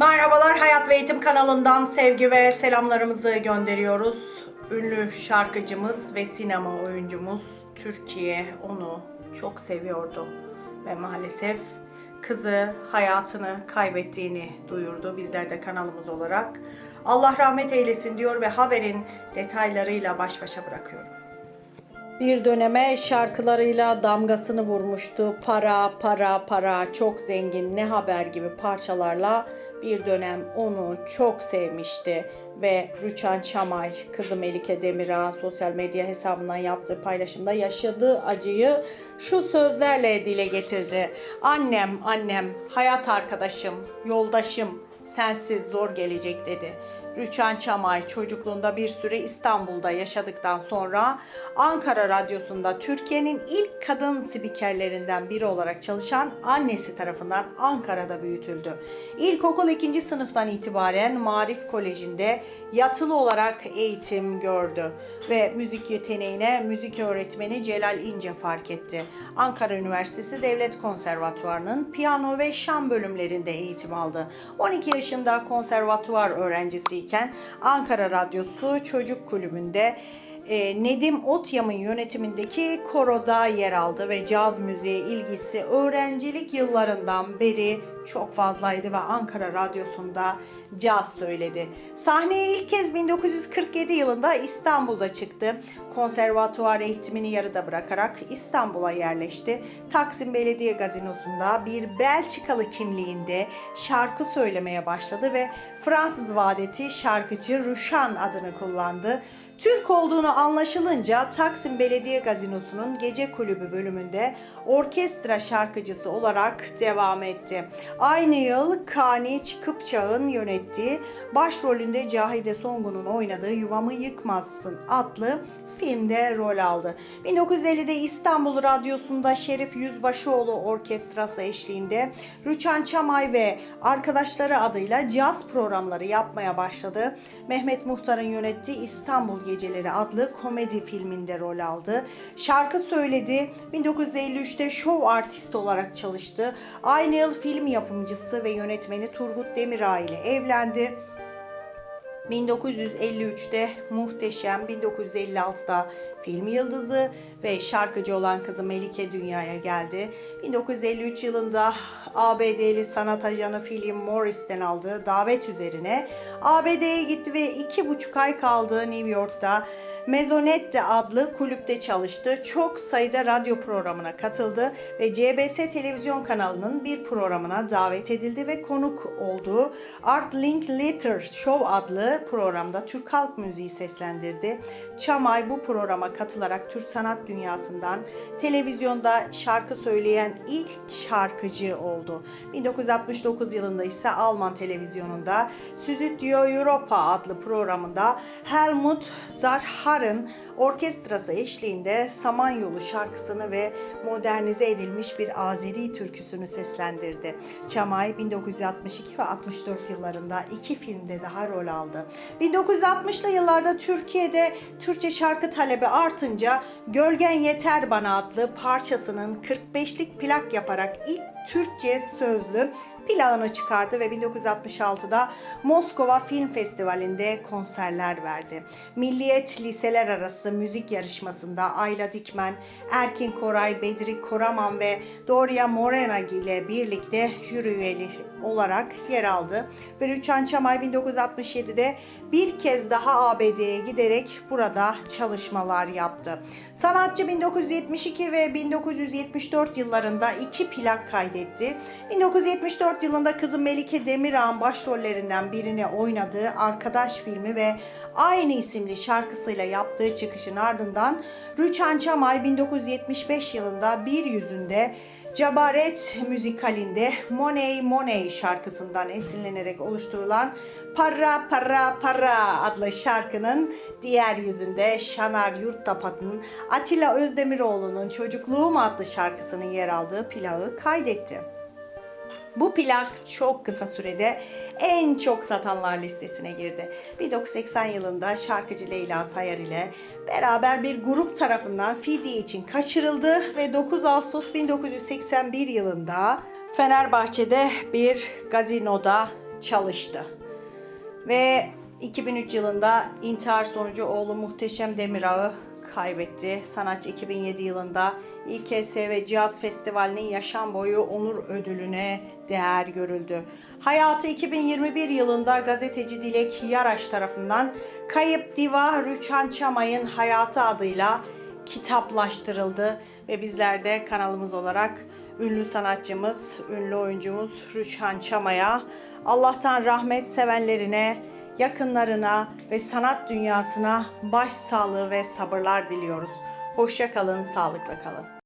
Merhabalar Hayat ve Eğitim kanalından sevgi ve selamlarımızı gönderiyoruz. Ünlü şarkıcımız ve sinema oyuncumuz Türkiye onu çok seviyordu ve maalesef kızı hayatını kaybettiğini duyurdu bizler de kanalımız olarak. Allah rahmet eylesin diyor ve haberin detaylarıyla baş başa bırakıyorum. Bir döneme şarkılarıyla damgasını vurmuştu. Para, para, para, çok zengin, ne haber gibi parçalarla bir dönem onu çok sevmişti ve Rüçhan Çamay, kızı Melike Demirağ sosyal medya hesabından yaptığı paylaşımda yaşadığı acıyı şu sözlerle dile getirdi. Annem, annem, hayat arkadaşım, yoldaşım, sensiz zor gelecek dedi. Rüçhan Çamay çocukluğunda bir süre İstanbul'da yaşadıktan sonra Ankara Radyosu'nda Türkiye'nin ilk kadın spikerlerinden biri olarak çalışan annesi tarafından Ankara'da büyütüldü. İlkokul 2. sınıftan itibaren Marif Koleji'nde yatılı olarak eğitim gördü ve müzik yeteneğine müzik öğretmeni Celal İnce fark etti. Ankara Üniversitesi Devlet Konservatuvarı'nın piyano ve şan bölümlerinde eğitim aldı. 12 yaşında konservatuvar öğrencisiyken Ankara Radyosu Çocuk Kulübü'nde e, Nedim Otyam'ın yönetimindeki koroda yer aldı ve caz müziğe ilgisi öğrencilik yıllarından beri çok fazlaydı ve Ankara Radyosu'nda caz söyledi. Sahneye ilk kez 1947 yılında İstanbul'da çıktı. Konservatuvar eğitimini yarıda bırakarak İstanbul'a yerleşti. Taksim Belediye Gazinosu'nda bir Belçikalı kimliğinde şarkı söylemeye başladı ve Fransız vadeti şarkıcı Ruşan adını kullandı. Türk olduğunu anlaşılınca Taksim Belediye Gazinosu'nun gece kulübü bölümünde orkestra şarkıcısı olarak devam etti. Aynı yıl Kani Çıkıpçağ'ın yönettiği başrolünde Cahide Songun'un oynadığı Yuvamı Yıkmazsın adlı filmde rol aldı. 1950'de İstanbul Radyosu'nda Şerif Yüzbaşıoğlu Orkestrası eşliğinde Rüçhan Çamay ve arkadaşları adıyla caz programları yapmaya başladı. Mehmet Muhtar'ın yönettiği İstanbul Geceleri adlı komedi filminde rol aldı. Şarkı söyledi. 1953'te şov artist olarak çalıştı. Aynı yıl film yapımcısı ve yönetmeni Turgut Demirağ ile evlendi. 1953'te Muhteşem, 1956'da film yıldızı ve şarkıcı olan kızı Melike dünyaya geldi. 1953 yılında ABD'li sanat ajanı Philip Morris'ten aldığı davet üzerine ABD'ye gitti ve iki buçuk ay kaldığı New York'ta Mezonette adlı kulüpte çalıştı. Çok sayıda radyo programına katıldı ve CBS televizyon kanalının bir programına davet edildi ve konuk oldu. Art Linklater Show adlı programda Türk halk müziği seslendirdi. Çamay bu programa katılarak Türk sanat dünyasından televizyonda şarkı söyleyen ilk şarkıcı oldu. 1969 yılında ise Alman televizyonunda Studio Europa adlı programında Helmut Zarhar'ın orkestrası eşliğinde Samanyolu şarkısını ve modernize edilmiş bir Azeri türküsünü seslendirdi. Çamay 1962 ve 64 yıllarında iki filmde daha rol aldı. 1960'lı yıllarda Türkiye'de Türkçe şarkı talebi artınca Gölgen Yeter Bana adlı parçasının 45'lik plak yaparak ilk Türkçe sözlü plağını çıkardı ve 1966'da Moskova Film Festivali'nde konserler verdi. Milliyet Liseler Arası Müzik Yarışması'nda Ayla Dikmen, Erkin Koray, Bedri Koraman ve Doria Morena ile birlikte jüri üyeli olarak yer aldı. Ve Rüçhan Çamay 1967'de bir kez daha ABD'ye giderek burada çalışmalar yaptı. Sanatçı 1972 ve 1974 yıllarında iki plak kaydetti. 1974 yılında kızı Melike Demirağ'ın başrollerinden birini oynadığı Arkadaş filmi ve aynı isimli şarkısıyla yaptığı çıkışın ardından Rüçhan Çamay 1975 yılında bir yüzünde Cabaret müzikalinde Money Money şarkısından esinlenerek oluşturulan Para Para Para adlı şarkının diğer yüzünde Şanar Yurttapat'ın Atilla Özdemiroğlu'nun Çocukluğum adlı şarkısının yer aldığı plağı kaydetti. Bu plak çok kısa sürede en çok satanlar listesine girdi. 1980 yılında şarkıcı Leyla Sayar ile beraber bir grup tarafından fidye için kaçırıldı ve 9 Ağustos 1981 yılında Fenerbahçe'de bir gazinoda çalıştı. Ve 2003 yılında intihar sonucu oğlu Muhteşem Demirağ'ı kaybetti. Sanatçı 2007 yılında İKSV Cihaz Festivali'nin yaşam boyu onur ödülüne değer görüldü. Hayatı 2021 yılında gazeteci Dilek Yaraş tarafından Kayıp Diva Rüçhan Çamay'ın Hayatı adıyla kitaplaştırıldı ve bizler de kanalımız olarak ünlü sanatçımız, ünlü oyuncumuz Rüçhan Çamay'a Allah'tan rahmet sevenlerine, yakınlarına ve sanat dünyasına başsağlığı ve sabırlar diliyoruz. Hoşça kalın, sağlıkla kalın.